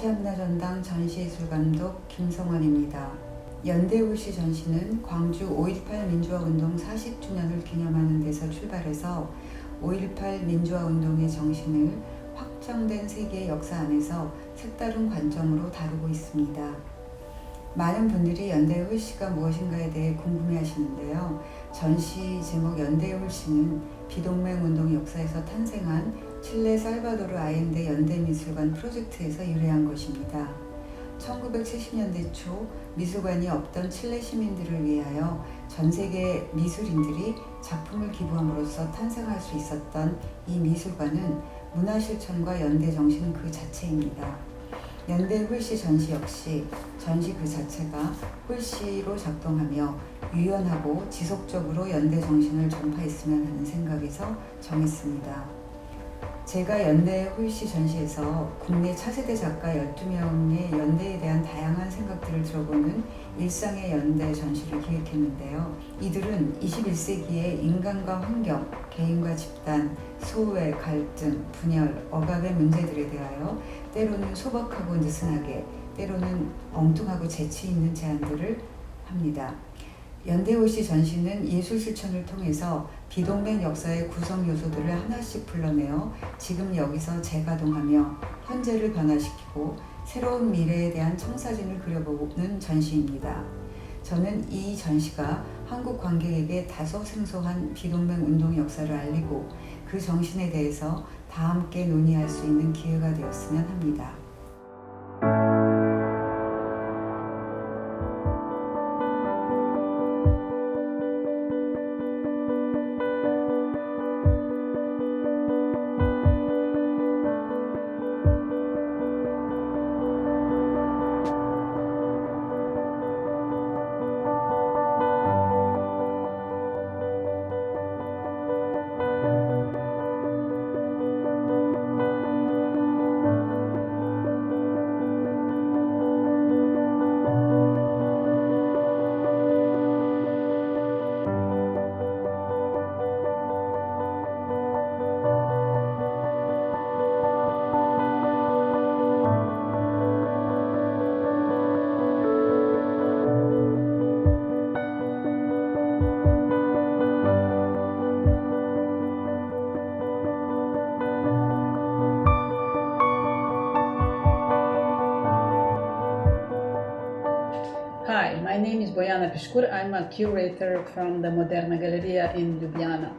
아시아문화전당 전시예술감독 김성원입니다. 연대울시 전시는 광주 5.18 민주화운동 40주년을 기념하는 데서 출발해서 5.18 민주화운동의 정신을 확정된 세계의 역사 안에서 색다른 관점으로 다루고 있습니다. 많은 분들이 연대의 홀씨가 무엇인가에 대해 궁금해 하시는데요. 전시 제목 연대의 홀씨는 비동맹 운동 역사에서 탄생한 칠레 살바도르 아엔데 연대미술관 프로젝트에서 유래한 것입니다. 1970년대 초 미술관이 없던 칠레 시민들을 위하여 전 세계 미술인들이 작품을 기부함으로써 탄생할 수 있었던 이 미술관은 문화실천과 연대 정신 그 자체입니다. 연대 홀씨 전시 역시 전시 그 자체가 홀씨로 작동하며 유연하고 지속적으로 연대 정신을 전파했으면 하는 생각에서 정했습니다. 제가 연대 홀씨 전시에서 국내 차세대 작가 12명의 연대에 대한 다양한 생각들을 들어보는 일상의 연대 전시를 기획했는데요. 이들은 21세기의 인간과 환경, 개인과 집단, 소외, 갈등, 분열, 억압의 문제들에 대하여 때로는 소박하고 느슨하게, 때로는 엉뚱하고 재치 있는 제안들을 합니다. 연대호시 전시는 예술 실천을 통해서 비동맹 역사의 구성 요소들을 하나씩 불러내어 지금 여기서 재가동하며 현재를 변화시키고 새로운 미래에 대한 청사진을 그려보는 전시입니다. 저는 이 전시가 한국 관객에게 다소 생소한 비동맹 운동 역사를 알리고 그 정신에 대해서 다 함께 논의할 수 있는 기회가 되었으면 합니다. I'm a curator from the Moderna Galleria in Ljubljana.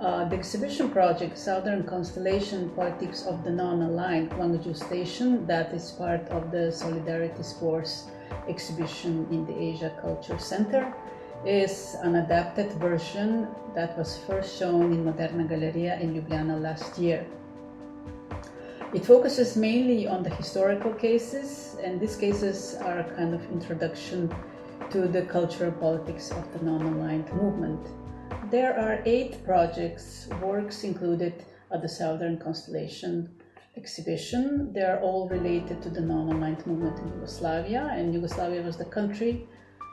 Uh, the exhibition project Southern Constellation Politics of the Non-Aligned Gwangju Station, that is part of the Solidarity Sports exhibition in the Asia Culture Center, is an adapted version that was first shown in Moderna Galleria in Ljubljana last year. It focuses mainly on the historical cases, and these cases are a kind of introduction to the cultural politics of the non aligned movement. There are eight projects, works included at the Southern Constellation exhibition. They are all related to the non aligned movement in Yugoslavia, and Yugoslavia was the country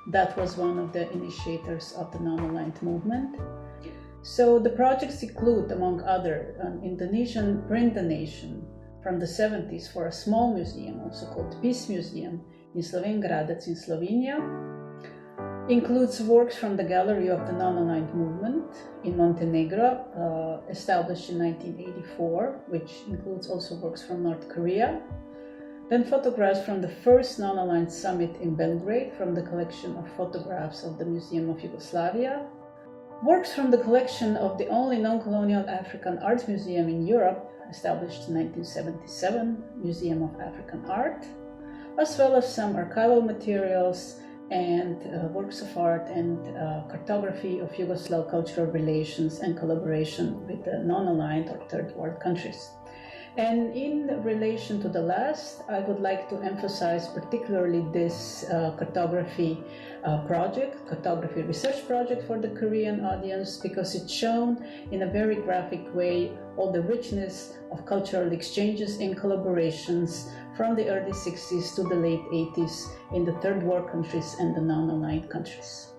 that was one of the initiators of the non aligned movement. So the projects include, among other, an Indonesian Bring the Nation from the 70s for a small museum, also called Peace Museum in Sloven Gradec in Slovenia. Includes works from the Gallery of the Non-Aligned Movement in Montenegro, uh, established in 1984, which includes also works from North Korea. Then photographs from the first non-aligned summit in Belgrade from the collection of photographs of the Museum of Yugoslavia, Works from the collection of the only non colonial African art museum in Europe, established in 1977, Museum of African Art, as well as some archival materials and uh, works of art and uh, cartography of Yugoslav cultural relations and collaboration with the non aligned or third world countries. And in relation to the last, I would like to emphasize particularly this uh, cartography uh, project, cartography research project for the Korean audience, because it's shown in a very graphic way all the richness of cultural exchanges and collaborations from the early 60s to the late 80s in the third world countries and the non aligned countries.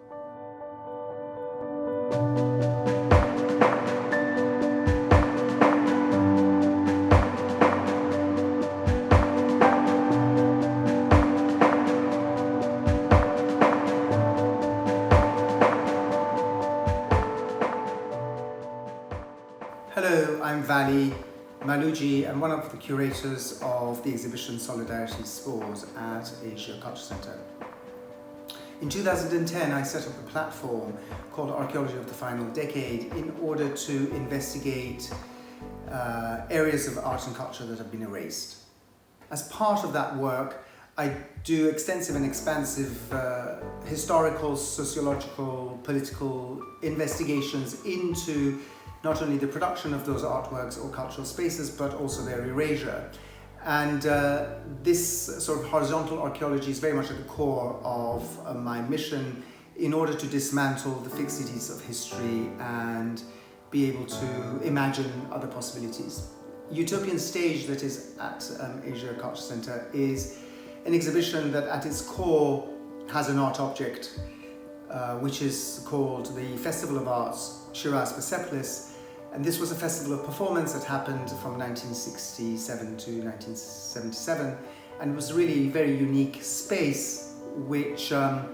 Hello, I'm Vali Maluji. I'm one of the curators of the exhibition Solidarity Spores at Asia Culture Centre. In 2010, I set up a platform called Archaeology of the Final Decade in order to investigate uh, areas of art and culture that have been erased. As part of that work, I do extensive and expansive uh, historical, sociological, political investigations into not only the production of those artworks or cultural spaces, but also their erasure. And uh, this sort of horizontal archaeology is very much at the core of uh, my mission in order to dismantle the fixities of history and be able to imagine other possibilities. Utopian Stage, that is at um, Asia Culture Centre, is an exhibition that at its core has an art object, uh, which is called the Festival of Arts Shiraz Persepolis. And this was a festival of performance that happened from 1967 to 1977 and was really a very unique space which um,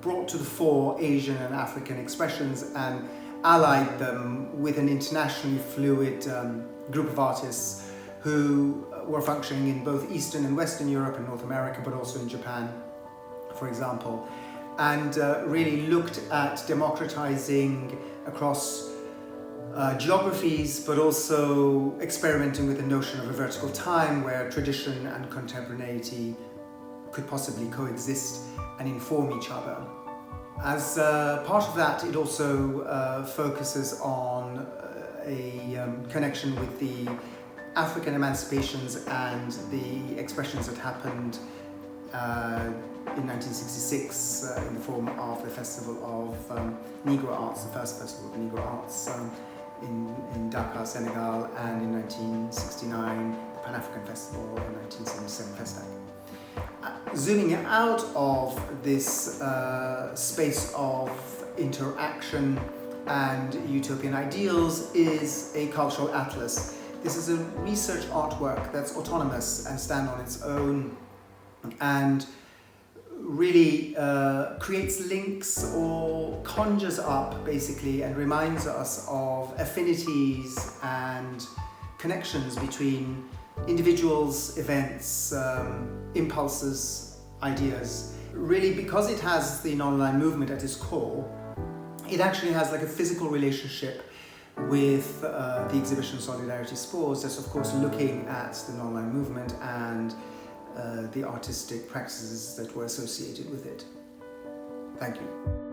brought to the fore Asian and African expressions and allied them with an internationally fluid um, group of artists who were functioning in both Eastern and Western Europe and North America, but also in Japan, for example, and uh, really looked at democratizing across uh, geographies, but also experimenting with the notion of a vertical time where tradition and contemporaneity could possibly coexist and inform each other. As uh, part of that, it also uh, focuses on uh, a um, connection with the African emancipations and the expressions that happened uh, in 1966 uh, in the form of the Festival of um, Negro Arts, the first Festival of Negro Arts um, in, in Dakar, Senegal, and in 1969, the Pan African Festival, and 1977 Festac. Uh, zooming out of this uh, space of interaction and utopian ideals is a cultural atlas. This is a research artwork that's autonomous and stand on its own and really uh, creates links or conjures up basically and reminds us of affinities and connections between individuals, events, um, impulses, ideas. Really, because it has the non-aligned movement at its core, it actually has like a physical relationship with uh, the exhibition Solidarity Spores that's of course looking at the non-line movement and uh, the artistic practices that were associated with it. Thank you.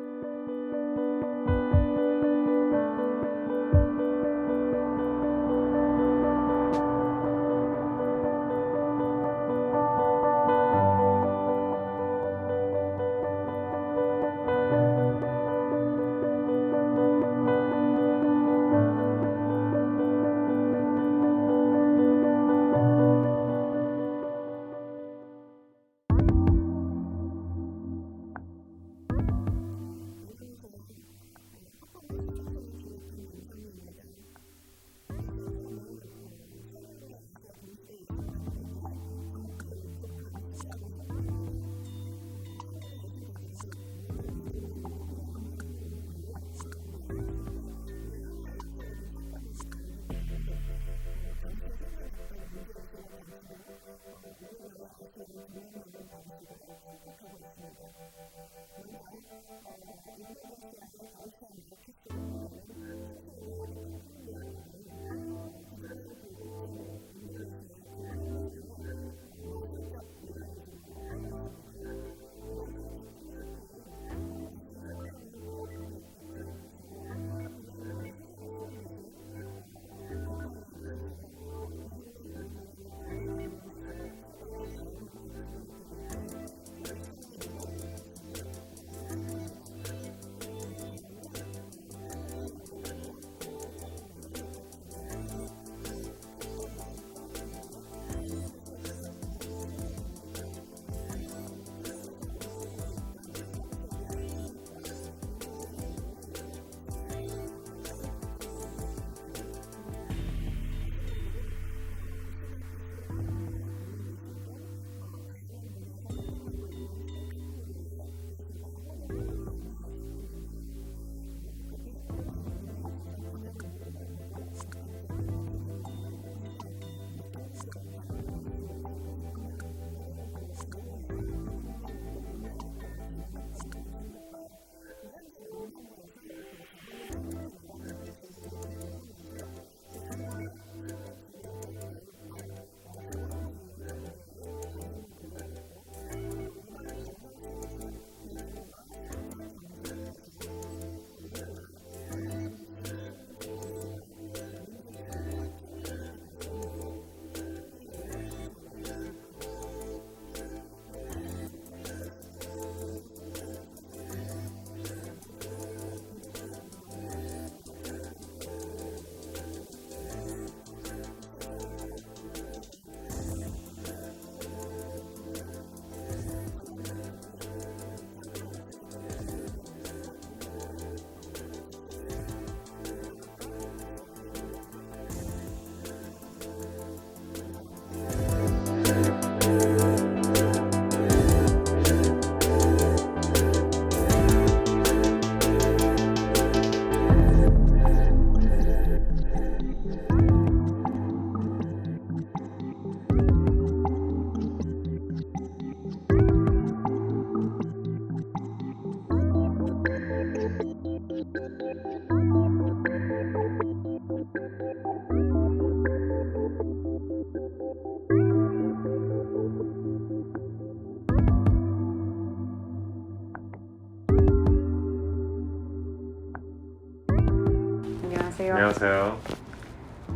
안녕하세요.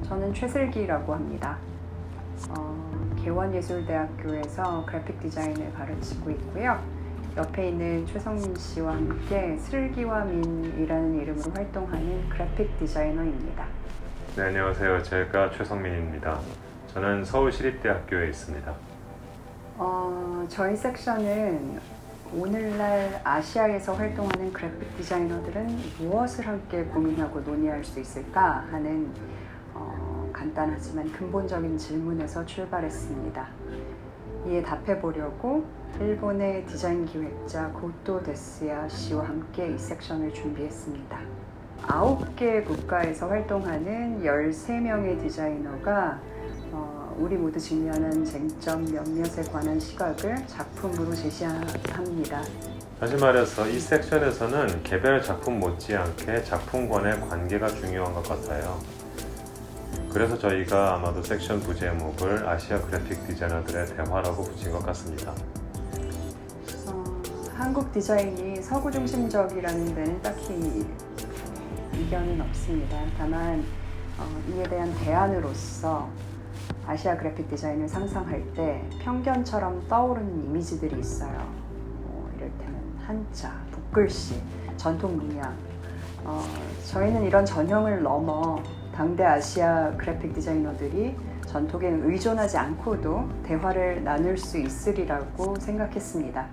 저는 최슬기라고 합니다. 어, 개원예술대학교에서 그래픽 디자인을 가르치고 있고요. 옆에 있는 최성민 씨와 함께 슬기와 민이라는 이름으로 활동하는 그래픽 디자이너입니다. 네, 안녕하세요. 제가 최성민입니다. 저는 서울시립대학교에 있습니다. 어, 저희 섹션은 오늘날 아시아에서 활동하는 그래픽 디자이너들은 무엇을 함께 고민하고 논의할 수 있을까 하는 어, 간단하지만 근본적인 질문에서 출발했습니다. 이에 답해 보려고 일본의 디자인 기획자 고토 데스야 씨와 함께 이 섹션을 준비했습니다. 아홉 개 국가에서 활동하는 13명의 디자이너가 어, 우리 모두 직면한 쟁점 몇몇에 관한 시각을 작품으로 제시합니다. 다시 말해서 이 섹션에서는 개별 작품 못지않게 작품과의 관계가 중요한 것 같아요. 그래서 저희가 아마도 섹션 부제목을 아시아 그래픽 디자이너들의 대화라고 붙인 것 같습니다. 어, 한국 디자인이 서구 중심적이라는 데는 딱히 이견은 없습니다. 다만 어, 이에 대한 대안으로서 아시아 그래픽 디자인을 상상할 때 편견처럼 떠오르는 이미지들이 있어요. 뭐 이를테면 한자, 붓글씨, 전통 문양. 어, 저희는 이런 전형을 넘어 당대 아시아 그래픽 디자이너들이 전통에 의존하지 않고도 대화를 나눌 수 있으리라고 생각했습니다.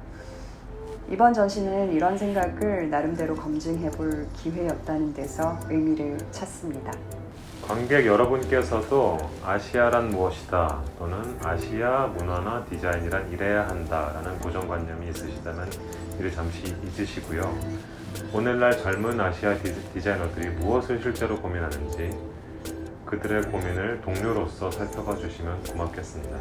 이번 전시는 이런 생각을 나름대로 검증해 볼 기회였다는 데서 의미를 찾습니다. 관객 여러분께서도 아시아란 무엇이다 또는 아시아 문화나 디자인이란 이래야 한다라는 고정관념이 있으시다면 이를 잠시 잊으시고요. 오늘날 젊은 아시아 디- 디자이너들이 무엇을 실제로 고민하는지 그들의 고민을 동료로서 살펴봐 주시면 고맙겠습니다.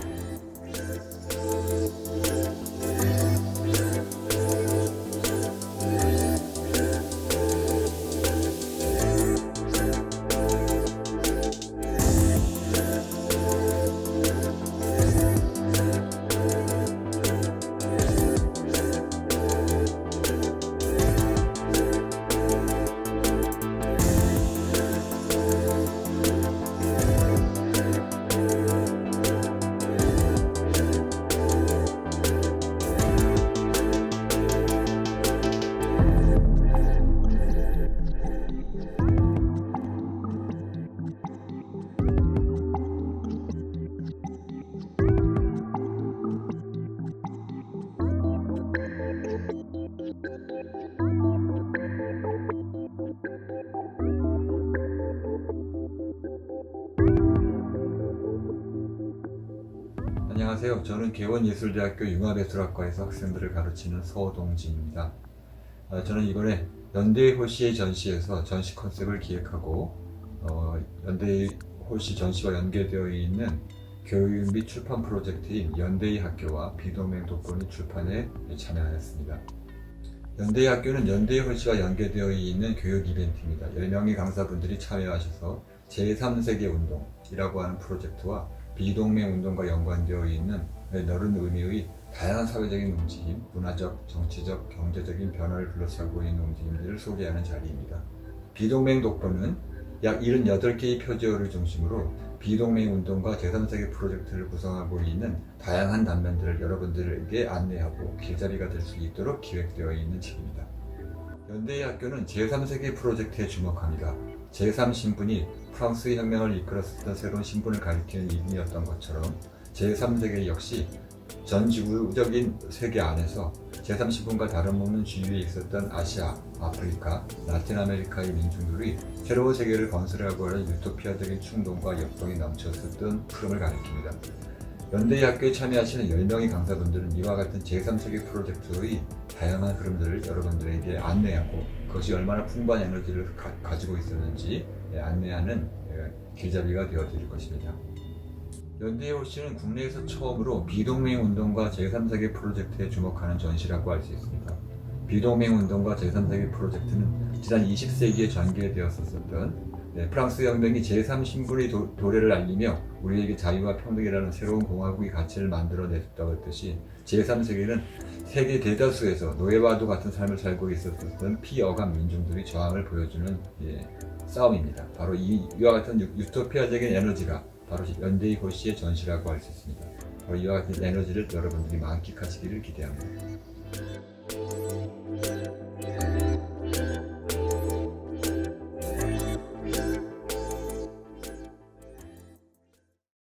개원예술대학교 융합예술학과에서 학생들을 가르치는 서동진입니다. 어, 저는 이번에 연대의 호시의 전시에서 전시 컨셉을 기획하고 어, 연대의 호시 전시와 연계되어 있는 교육 및 출판 프로젝트인 연대의 학교와 비동맹 독거니 출판에 참여하였습니다. 연대의 학교는 연대의 호시와 연계되어 있는 교육 이벤트입니다. 10명의 강사분들이 참여하셔서 제3세계 운동이라고 하는 프로젝트와 비동맹 운동과 연관되어 있는 넓은 의미의 다양한 사회적인 움직임, 문화적, 정치적, 경제적인 변화를 불러차고 있는 움직임들을 소개하는 자리입니다. 비동맹 독보는 약 78개의 표지어를 중심으로 비동맹 운동과 제3세계 프로젝트를 구성하고 있는 다양한 단면들을 여러분들에게 안내하고 길잡이가 될 수 있도록 기획되어 있는 책입니다. 연대의 학교는 제3세계 프로젝트에 주목합니다. 제3신분이 프랑스 혁명을 이끌었던 새로운 신분을 가리키는 이름이었던 것처럼 제3세계 역시 전 지구적인 세계 안에서 제3신분과 다름없는 주위에 있었던 아시아, 아프리카, 라틴 아메리카의 민중들이 새로운 세계를 건설하고 하는 유토피아적인 충동과 역동이 넘쳤었던 흐름을 가리킵니다. 연대의 학교에 참여하시는 10명의 강사분들은 이와 같은 제3세계 프로젝트의 다양한 흐름들을 여러분들에게 안내하고 그것이 얼마나 풍부한 에너지를 가, 지고 있었는지 예, 안내하는 예, 길잡이가 되어드릴 것입니다. 연대의 호시는 국내에서 처음으로 비동맹 운동과 제3세계 프로젝트에 주목하는 전시라고 할 수 있습니다. 비동맹 운동과 제3세계 프로젝트는 지난 20세기에 전개되었었던 네, 프랑스 혁명이 제3신분의 도, 도래를 알리며 우리에게 자유와 평등이라는 새로운 공화국의 가치를 만들어냈다고 했듯이 제3세기는 세계 대다수에서 노예와도 같은 삶을 살고 있었던 피어간 민중들의 저항을 보여주는 예, 싸움입니다. 바로 이, 이와 같은 유, 유토피아적인 에너지가 바로 연대의 호시의 전시라고 할 수 있습니다. 바로 이와 같은 에너지를 여러분들이 만끽하시기를 기대합니다.